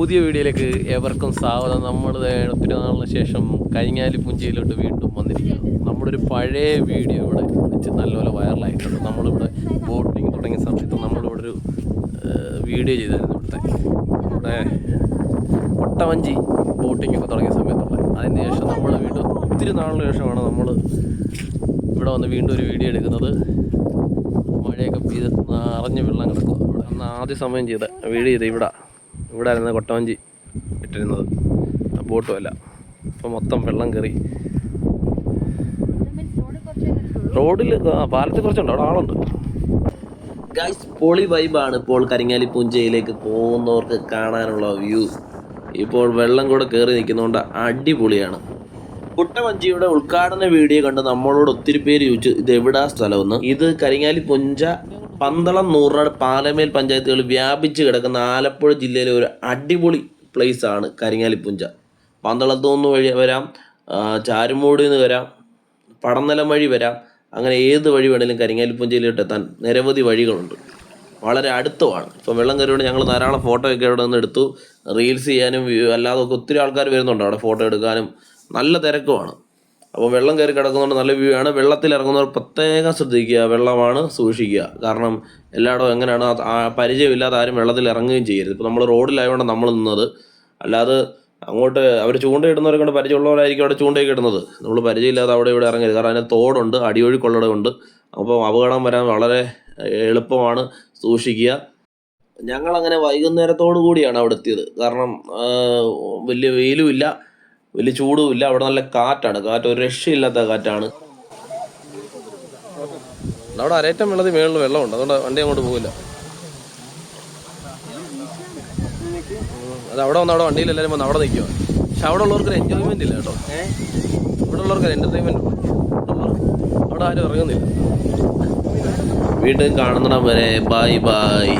പുതിയ വീഡിയോയിലേക്ക് ഏവർക്കും സ്വാഗതം. നമ്മൾ ഒത്തിരി ശേഷം കഴിഞ്ഞാലി പുഞ്ചയിലോട്ട് വീണ്ടും വന്നിരിക്കുകയാണ് നമ്മുടെ ഒരു പഴയ വീഡിയോ ഇവിടെ വെച്ച് നല്ലപോലെ വൈറലായിട്ടുണ്ട്. നമ്മളിവിടെ ബോട്ടിങ് തുടങ്ങിയ സമയത്ത് നമ്മളിവിടെ ഒരു വീഡിയോ ചെയ്തായിരുന്നു ഇവിടുത്തെ. ഇവിടെ കൊട്ടവഞ്ചി ബോട്ടിംഗ് ഒക്കെ തുടങ്ങിയ സമയത്തുള്ള. അതിന് ശേഷം നമ്മൾ വീണ്ടും ഒത്തിരി നാളിന് ശേഷമാണ് നമ്മൾ ഇവിടെ വന്ന് വീണ്ടും ഒരു വീഡിയോ എടുക്കുന്നത്. മഴയൊക്കെ പെയ്ത് നിറഞ്ഞ് വെള്ളം കിടക്കും അന്ന് ആദ്യ സമയം ചെയ്ത വീഡിയോ ചെയ്ത് ഇവിടെ. ഇവിടെ ആയിരുന്നു കൊട്ടവഞ്ചി ഇട്ടിരുന്നത്. ബോട്ടും അല്ല. ഇപ്പം മൊത്തം വെള്ളം കയറി റോഡിൽ പാലത്തിൽ കുറച്ചുണ്ട്. അവിടെ ആളുണ്ട്. ഗൈസ് പൊളി വൈബാണ് ഇപ്പോൾ കരിങ്ങാലി പൂഞ്ചയിലേക്ക് പോകുന്നവർക്ക് കാണാനുള്ള വ്യൂ ഇപ്പോൾ വെള്ളം കൂടെ കയറി നിൽക്കുന്നതുകൊണ്ട് അടിപൊളിയാണ്. കുട്ടവഞ്ചിയുടെ ഉദ്ഘാടന വീഡിയോ കണ്ട് നമ്മളോട് ഒത്തിരി പേര് ചോദിച്ചു ഇത് എവിടാ സ്ഥലമെന്ന് ഇത് കരിങ്ങാലി പുഞ്ച പന്തളം നൂറാട് പാലമേൽ പഞ്ചായത്തുകൾ വ്യാപിച്ച് കിടക്കുന്ന ആലപ്പുഴ ജില്ലയിലെ ഒരു അടിപൊളി പ്ലേസ് ആണ് കരിങ്ങാലിപ്പുഞ്ച. പന്തളത്തു നിന്ന് വഴി വരാം ചാരുമൂടിൽ നിന്ന് വരാം പടനിലം വഴി വരാം അങ്ങനെ ഏത് വഴി വേണേലും കരിങ്ങാലിപ്പുഞ്ചയിലോട്ട് എത്താൻ നിരവധി വഴികളുണ്ട്. വളരെ അടുത്തുമാണ് ഇപ്പം വെള്ളം കയറിയോണ്ട് ഞങ്ങൾ ധാരാളം ഫോട്ടോ ഒക്കെ അവിടെ നിന്ന് എടുത്തു. റീൽസ് ചെയ്യാനും അല്ലാതെ ഒക്കെ ഒത്തിരി ആൾക്കാർ വരുന്നുണ്ട്. അവിടെ ഫോട്ടോ എടുക്കാനും നല്ല തിരക്കുമാണ്. അപ്പോൾ വെള്ളം കയറി കിടക്കുന്നതുകൊണ്ട് നല്ല വ്യൂ ആണ്. വെള്ളത്തിൽ ഇറങ്ങുന്നവർ പ്രത്യേകം ശ്രദ്ധിക്കുക. വെള്ളമാണ് സൂക്ഷിക്കുക. കാരണം എല്ലായിടവും എങ്ങനെയാണ് പരിചയമില്ലാതെ ആരും വെള്ളത്തിൽ ഇറങ്ങുകയും ചെയ്യരുത്. ഇപ്പോൾ നമ്മൾ റോഡിലായതുകൊണ്ട് നമ്മൾ നിന്നത്. അല്ലാതെ അങ്ങോട്ട് അവർ ചൂണ്ടയിടുന്നവരെ കൊണ്ട് പരിചയമുള്ളവരായിരിക്കും അവിടെ ചൂണ്ടയൊക്കെ ഇടുന്നത്. നമ്മൾ പരിചയമില്ലാതെ അവിടെ ഇവിടെ ഇറങ്ങരുത്. കാരണം അതിന് തോടുണ്ട് അടിയൊഴുക്കുള്ളതുകൊണ്ട് അപ്പോൾ അപകടം വരാൻ വളരെ എളുപ്പമാണ് സൂക്ഷിക്കുക. ഞങ്ങളങ്ങനെ വൈകുന്നേരത്തോടു കൂടിയാണ് അവിടെ എത്തിയത്. കാരണം വലിയ വെയിലും ഇല്ല. വലിയ ചൂടും ഇല്ല അവിടെ നല്ല കാറ്റാണ്. കാറ്റ് ഒരു രക്ഷയില്ലാത്ത കാറ്റാണ്. അവിടെ അരേറ്റം വെള്ളത്തിൽ മേളിൽ വെള്ളമുണ്ട്. അതുകൊണ്ട് വണ്ടി അങ്ങോട്ട് പോകില്ല അത് അവിടെ വന്ന് അവിടെ വണ്ടിയിൽ എല്ലാവരും വന്ന് അവിടെ നിൽക്കുക പക്ഷെ അവിടെ ഉള്ളവർക്ക് എൻജോയ്മെന്റ് ഇല്ല കേട്ടോ. ഇവിടെ ഉള്ളവർക്ക് എന്റർടൈൻമെന്റ് അവിടെ ആരും ഇറങ്ങുന്നില്ല. വീണ്ടും കാണുന്നിടം വരെ. Bye bye